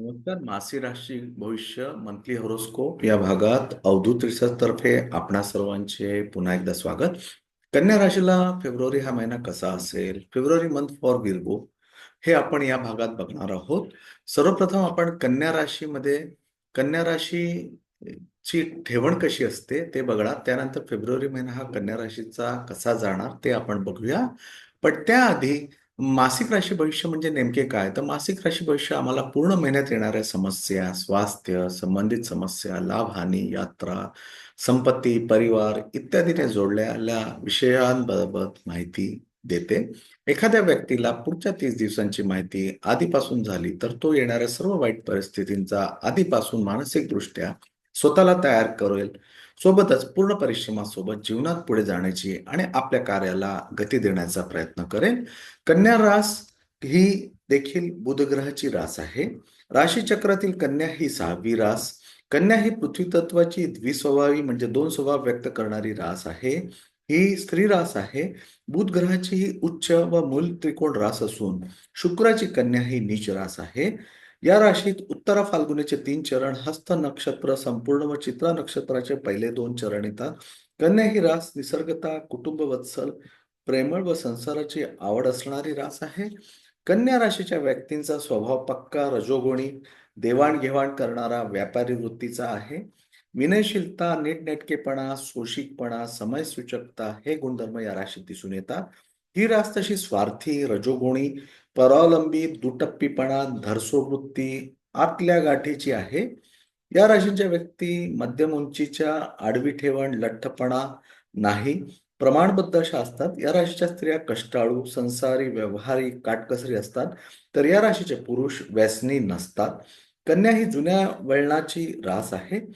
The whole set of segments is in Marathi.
नमस्कार. मासी राशी भविष्य मंथली हॉरोस्कोप या भागात अवधूत रिसर्च तर्फे आपणा सर्वांचे पुन्हा एकदा स्वागत. कन्या राशीला फेब्रुवारी हा महिना कसा असेल? फेब्रुवारी मंथ फॉर गिरगो हे आपण या भागात बघणार आहोत. सर्वप्रथम आपण कन्या राशीमध्ये कन्या राशी ची ठेवण कशी असते ते बघणार. त्यानंतर फेब्रुवारी महिना हा कन्या राशीचा कसा जाणार ते आपण बघूया. पण त्याआधी मासिक राशी भविष्य म्हणजे नेमके काय? तर मासिक राशी भविष्य आम्हाला पूर्ण महिन्यात येणाऱ्या समस्या स्वास्थ्य संबंधित समस्या लाभहानी यात्रा संपत्ती परिवार इत्यादीने जोडलेल्या विषयांबाबत माहिती देते. एखाद्या व्यक्तीला पुढच्या तीस दिवसांची माहिती आधीपासून झाली तर तो येणाऱ्या सर्व वाईट परिस्थितींचा आधीपासून मानसिकदृष्ट्या स्वतःला तयार करेल. सोबतच पूर्ण परिश्रमासोबत जीवनात पुढे जाण्याची आणि आपल्या कार्याला गती देण्याचा प्रयत्न करेल कन्या रास ही देखील बुधग्रहाची रास आहे. राशीचक्रातील कन्या ही सहावी रास. कन्या ही पृथ्वी तत्वाची द्विस्वभावी म्हणजे दोन स्वभाव व्यक्त करणारी रास आहे. ही स्त्री रास आहे. बुध ग्रहाची ही उच्च व मूल त्रिकोण रास असून शुक्राची कन्या ही नीच रास आहे. या राशीत उत्तरा फाल्गुनीचे तीन चरण हस्त नक्षत्र संपूर्ण व चित्रा नक्षत्राचे पहिले दोन चरण येतात. कन्या ही रास निसर्गता कुटुंब वत्सल प्रेमळ व संसाराची आवड असणारी रास आहे. कन्या राशीच्या व्यक्तींचा स्वभाव पक्का रजोगुणी देवाणघेवाण करणारा व्यापारी वृत्तीचा आहे. विनयशीलता नीटनेटकेपणा सोशिकपणा समयसूचकता हे गुणधर्म या राशीत दिसून येतात. ही रास तशी स्वार्थी रजोगुणी परावलंबी दुटप्पीपणा धरसोवृत्ती आतल्या गाठीची आहे. या राशींच्या व्यक्ती मध्यम उंचीच्या आडवी ठेवण लठ्ठपणा नाही. प्रमाणबद्ध अशा असतात. या राशीच्या स्त्रिया कष्टाळू संसारी व्यवहारी काटकसरी असतात. तर या राशीचे पुरुष व्यसनी नसतात. कन्या ही जुन्या वळणाची रास आहे.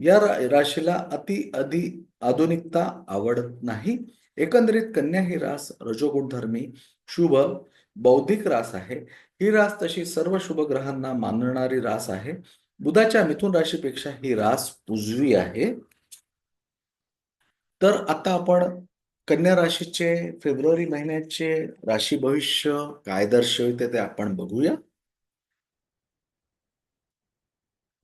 या राशीला अति अधि आधुनिकता आवडत नाही. एकंदरीत कन्या ही रास रजोगुणधर्मी शुभ बौद्धिक रास आहे. ही रास तशी सर्व शुभ ग्रहांना मानणारी रास आहे. बुधाच्या मिथुन राशीपेक्षा ही रास उजवी आहे. तर आता आपण कन्या राशीचे फेब्रुवारी महिन्याचे राशी भविष्य काय दर्शविते ते आपण बघूया.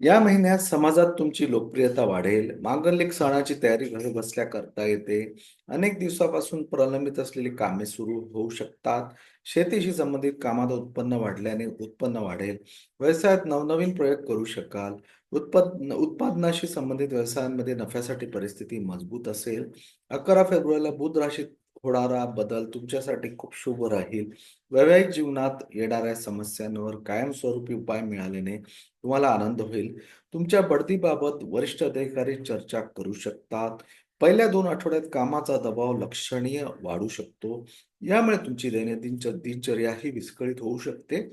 या महिन्यात समाजात तुमची लोकप्रियता वाढेल. मांगलिक सणाची तयारी घरी बसल्या करता येते. अनेक दिवसापासून प्रलंबित असलेली कामे सुरू होऊ शकतात. शेतीशी संबंधित कामात उत्पन्न वाढल्याने उत्पन्न वाढेल. व्यवसायात नवनवीन प्रयोग करू शकाल. उत्पाद उत्पादनाशी संबंधित व्यवसायांमध्ये नफ्यासाठी परिस्थिती मजबूत असेल. अकरा फेब्रुवारीला बुध राशीत होणारा बदल तुमच्यासाठी खूप शुभ राहील. वैवाहिक जीवनात येणाऱ्या समस्यांवर कायमस्वरूपी उपाय मिळाल्याने तुम्हाला आनंद होईल. तुमच्या बढतीबाबत वरिष्ठ अधिकारी चर्चा करू शकतात. पहिल्या दोन आठवड्यात कामाचा दबाव लक्षणीय वाढू शकतो. यामुळे तुमची दैनंदिन दिनचर्या ही विस्कळीत होऊ शकते.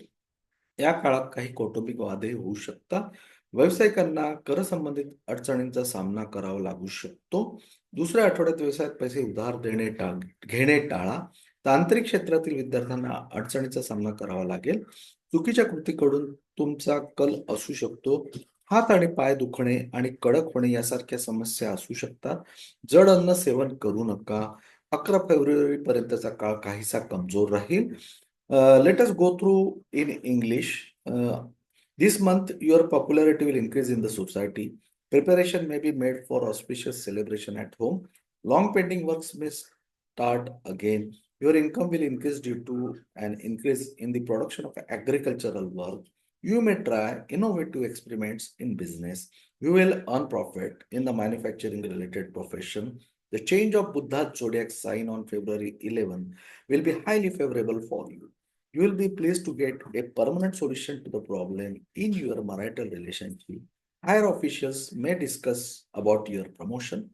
या काळात काही कौटुंबिक वादही होऊ शकतात. व्यावसायिकांना कर संबंधित अडचणींचा सामना करावा लागू शकतो. दुसऱ्या आठवड्यात व्यवसायात पैसे उधार देणे टा घेणे टाळा. तांत्रिक क्षेत्रातील विद्यार्थ्यांना अडचणीचा सामना करावा लागेल. चुकीच्या कृतीकडून तुमचा कल असू शकतो. हात आणि पाय दुखणे आणि कडक होणे यासारख्या समस्या असू शकतात. जड अन्न सेवन करू नका. अकरा फेब्रुवारी पर्यंतचा काळ काहीसा कमजोर राहील. Let's go through in English This month, your popularity will increase in the society. Preparation may be made for auspicious celebration at home. Long pending works may start again. Your income will increase due to an increase in the production of agricultural work. You may try innovative experiments in business. You will earn profit in the manufacturing related profession. The change of Buddha zodiac sign on February 11 will be highly favorable for you. You will be pleased to get a permanent solution to the problem in your marital relationship Higher officials may discuss about your promotion.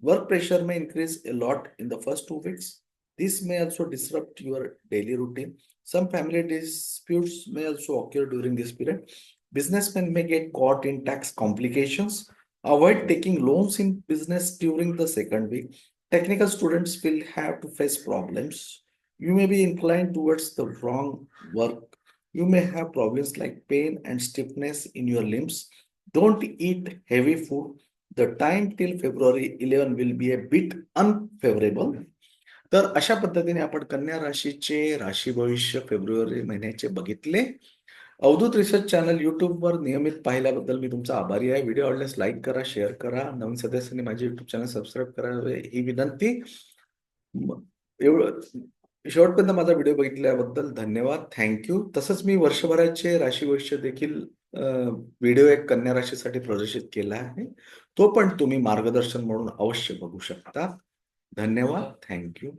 Work pressure may increase a lot in the first two weeks. This may also disrupt your daily routine. Some family disputes may also occur during this period. Businessmen may get caught in tax complications. Avoid taking loans in business during the second week. Technical students will have to face problems. You may be inclined towards the wrong work. You may have problems like pain and stiffness in your limbs don't eat heavy food. The time till February 11 will be a bit unfavorable. तर अशा पद्धतीने आपण कन्या राशीचे राशी भविष्य फेब्रुवारी महिन्याचे बघितले अवधूत रिसर्च चॅनल यूट्यूबवर नियमित पाहिल्याबद्दल मी तुमचा आभारी आहे. व्हिडिओ आवडल्यास लाईक करा, शेअर करा. नवीन सदस्यांनी माझे युट्यूब चॅनल सबस्क्राईब करावे ही विनंती. एवढं शेवटपर्यंत माझा व्हिडिओ बघितल्याबद्दल धन्यवाद. Thank you. तसंच मी वर्षभराचे राशी भविष्य देखील व्हिडिओ एक कन्या राशीसाठी प्रदर्शित केला आहे. तो पण तुम्ही मार्गदर्शन म्हणून अवश्य बघू शकता. धन्यवाद. Thank you.